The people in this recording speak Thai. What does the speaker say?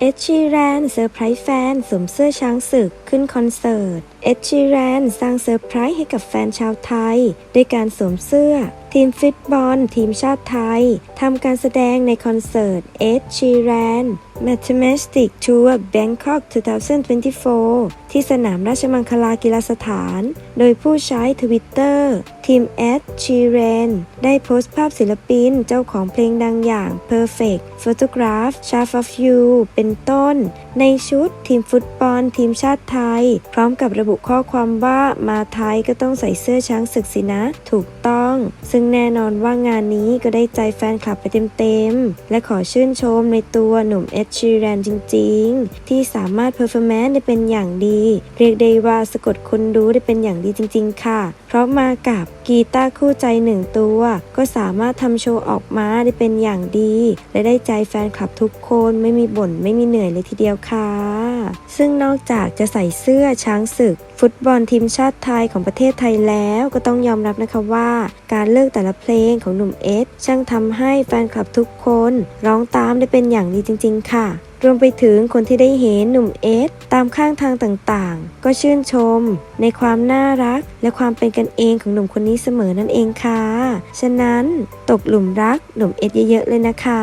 เอชีแรนเซอร์ไพรส์แฟนสวมเสื้อช้างศึกขึ้นคอนเสิร์ต เอชีแรนสร้างเซอร์ไพรส์ให้กับแฟนชาวไทยด้วยการสวมเสื้อ ทีมฟุตบอล ทีมชาติไทยทำการแสดงในคอนเสิร์ตเอชีแรน Mathematic Tour Bangkok 2024 ที่สนามราชมังคลากีฬาสถาน โดยผู้ใช้ทวิตเตอร์ทีม Ed Sheeran ได้โพสต์ภาพศิลปินเจ้าของเพลงดังอย่าง Perfect Photograph Shape of You เป็นต้น ในชุดทีมฟุตบอลทีมชาติไทย พร้อมกับระบุข้อความว่ามาไทยก็ต้องใส่เสื้อช้างศึกสินะ ถูกต้อง ซึ่งแน่นอนว่างานนี้ก็ได้ใจแฟนคลับไปเต็มๆ และขอชื่นชมในตัวหนุ่มเอ็ดชีแรนจริงๆ ที่สามารถเพอร์ฟอร์แมนซ์ได้เป็นอย่างดี เรียกได้ว่าสะกดคนดูได้เป็นอย่างดีจริง ๆ ค่ะ เพราะมากับกีตาร์คู่ใจหนึ่งตัว ก็สามารถทำโชว์ออกมาได้เป็นอย่างดี และได้ใจแฟนคลับทุกคนไม่มีบ่นไม่มีเหนื่อยเลยทีเดียวค่ะ ซึ่งนอกจากจะใส่เสื้อช้างศึก ฟุตบอลทีมชาติไทยของประเทศไทยแล้วก็ต้องยอมรับนะคะว่า การเลือกแต่ละเพลงของหนุ่มเอสช่างทำให้แฟนคลับทุกคนร้องตามได้เป็นอย่างดีจริง ๆ ค่ะรวมไปถึงคนที่ได้เห็นหนุ่มเอสตามข้างทางต่างๆ ก็ชื่นชม ในความน่ารัก และความเป็นกันเองของหนุ่มคนนี้เสมอนั่นเองค่ะ ฉะนั้นตกหลุมรักหนุ่มเอสเยอะๆเลยนะคะ